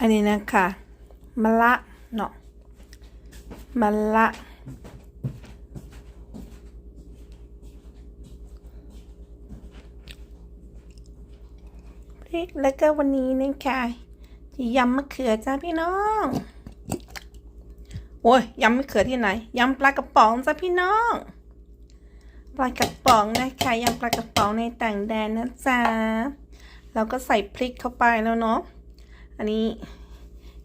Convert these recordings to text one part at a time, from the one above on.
อันนี้นะคะมะละเนาะมะละพริกแล้วก็วันนี้นะคะจะยำมะเขือจ้าพี่น้องโอ้ยยำมะเขือที่ไหนยำปลากระป๋องจ้าพี่น้องปลากระป๋องนะคะยำปลากระป๋องในต่างแดนนะจ๊ะเราก็ใส่พริกเข้าไปแล้วเนาะ อันนี้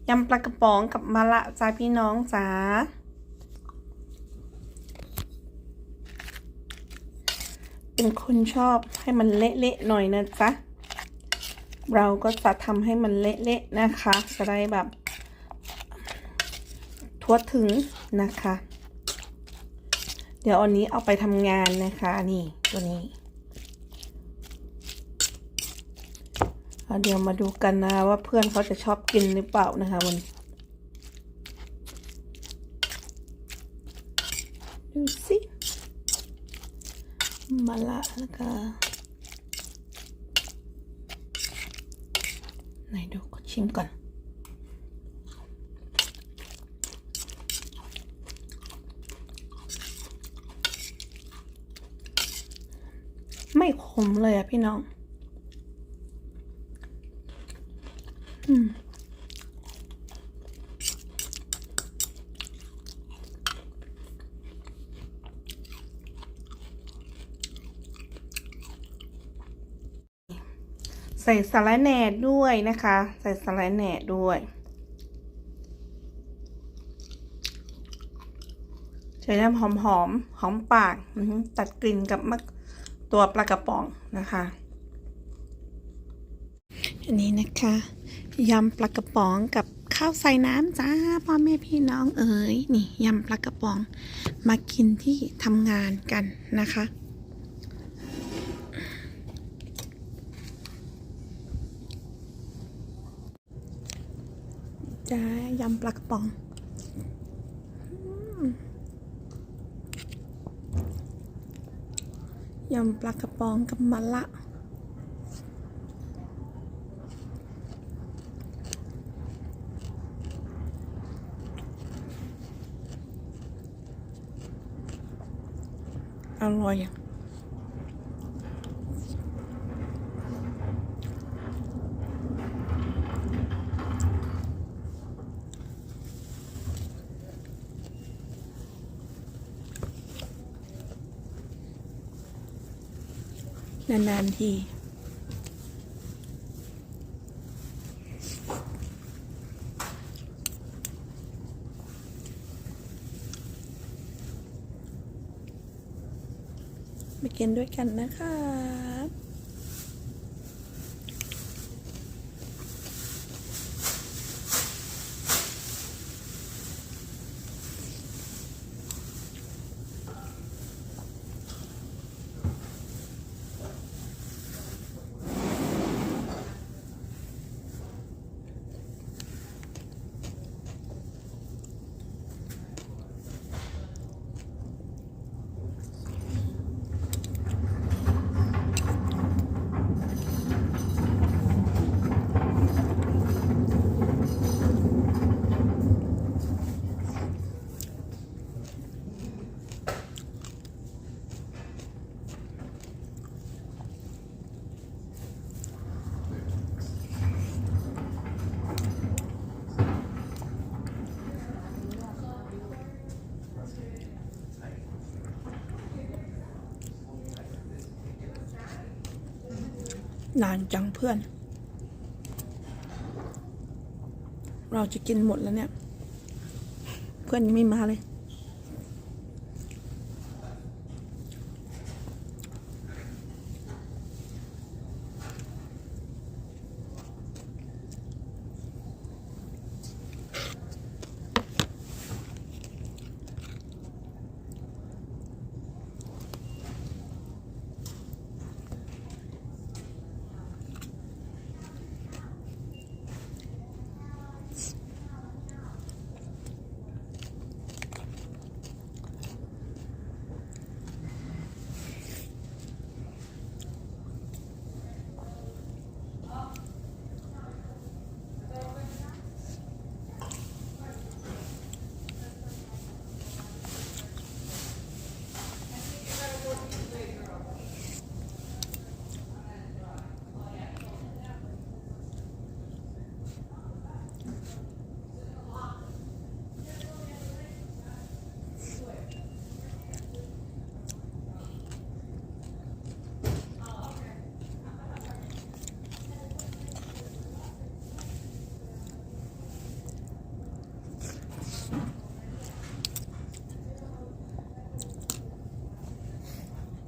ยำปลากระป๋องกับมะละจ้าพี่น้องจ้าเป็นคนชอบให้มันเละๆหน่อยนะจ๊ะ เราก็จะทำให้มันเละๆนะคะ จะได้แบบ ทั่วถึงนะคะ เดี๋ยวอันนี้เอาไปทำงานนะคะ นี่ตัวนี้ เดี๋ยวมาดูกันนะว่าเพื่อนเขาจะชอบกินหรือเปล่านะคะมันดูสิมาละแล้วก็ไหนดูก็ชิมก่อน ไม่ขมเลยอะพี่น้อง อืม ใส่สาระแหน่ด้วยนะคะ ใส่สาระแหน่ด้วยใช้น้ำหอมหอมหอมปากตัดกลิ่นกับมะตัวปลากระป๋องนะคะ อันนี้นะคะ ยำปลากระป๋องกับข้าวใส่น้ำจ้าพ่อแม่พี่น้องเอ๋ยนี่ยำปลากระป๋อง มากินที่ทำงานกันนะคะ จ้ายำปลากระป๋องยำปลากระป๋องกับมะละ อร่อยนานๆที ไปกินด้วยกันนะคะ นานจังเพื่อน เราจะกินหมดแล้วเนี่ย เพื่อนยังไม่มาเลย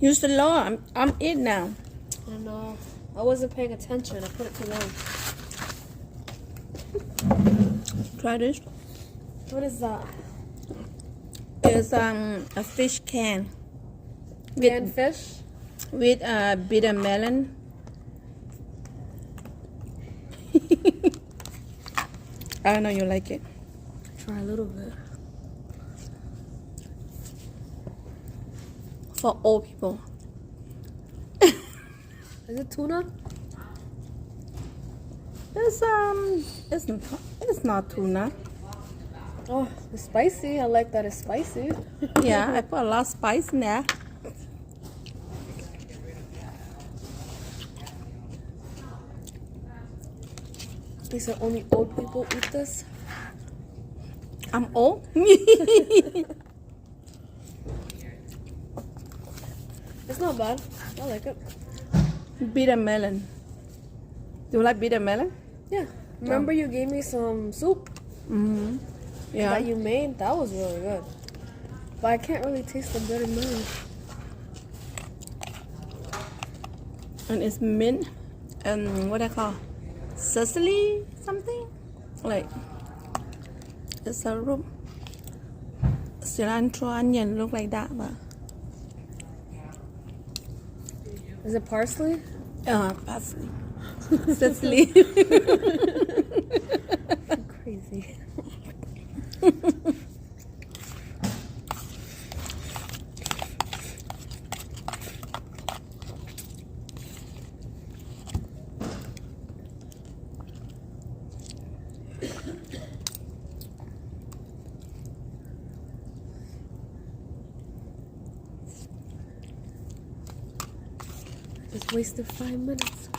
You slow. I'm, I'm it now. I know. I wasn't paying attention. I put it too low. Try this. What is that? It's um a fish can with Canned fish? with uh bitter melon. I don't know you like it. Try a little bit. For old people. Is it tuna? It's um it's not it's not tuna. Oh, it's spicy. I like that it's spicy. Yeah, I put a lot of spice in there. They said only old people eat this. I'm old. not bad. I like it. bitter melon. Do you like bitter melon? Yeah. Remember you gave me some soup Mm-hmm. Yeah. that you made? That was really good. But I can't really taste the bitter melon. and it's mint and what I call sesame something like it's a root cilantro onion look like that but Is it parsley? uh parsley sesame Crazy. Just wasted five minutes.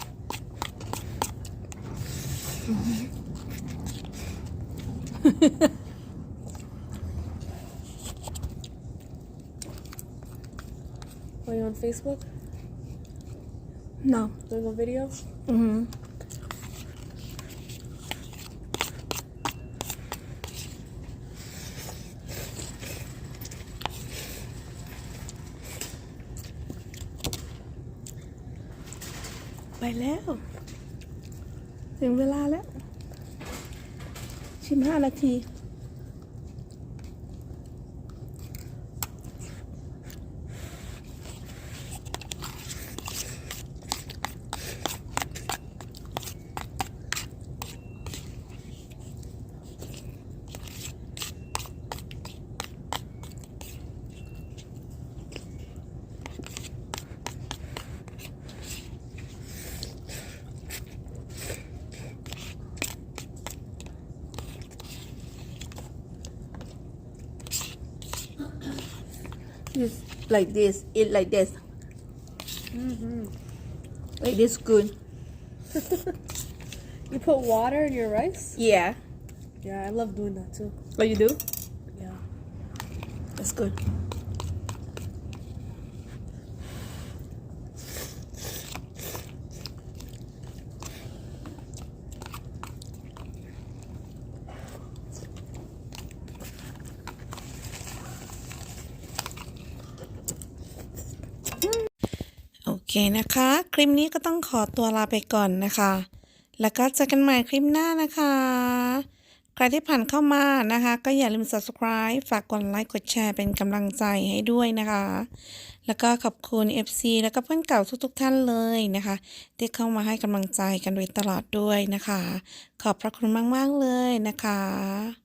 Are you on Facebook no doing a video? mm-hmm. ไปแล้ว ถึงเวลาแล้วชิมห้านาที like this, eat like this. Mm-hmm. Like this good. You put water in your rice? Yeah. Yeah, I love doing that too. What you do? Yeah. That's good. เคนะคะ คลิปนี้ก็ต้องขอตัวลาไปก่อนนะคะ แล้วก็เจอกันใหม่คลิปหน้านะคะ ใครที่ผ่านเข้ามานะคะ ก็อย่าลืม subscribe ฝากกดไลค์กดแชร์เป็นกำลังใจให้ด้วยนะคะ แล้วก็ขอบคุณ FC แล้วก็เพื่อนเก่าทุกๆท่านเลยนะคะ ที่เข้ามาให้กำลังใจกันโดยตลอดด้วยนะคะ ขอบพระคุณมากๆเลยนะคะ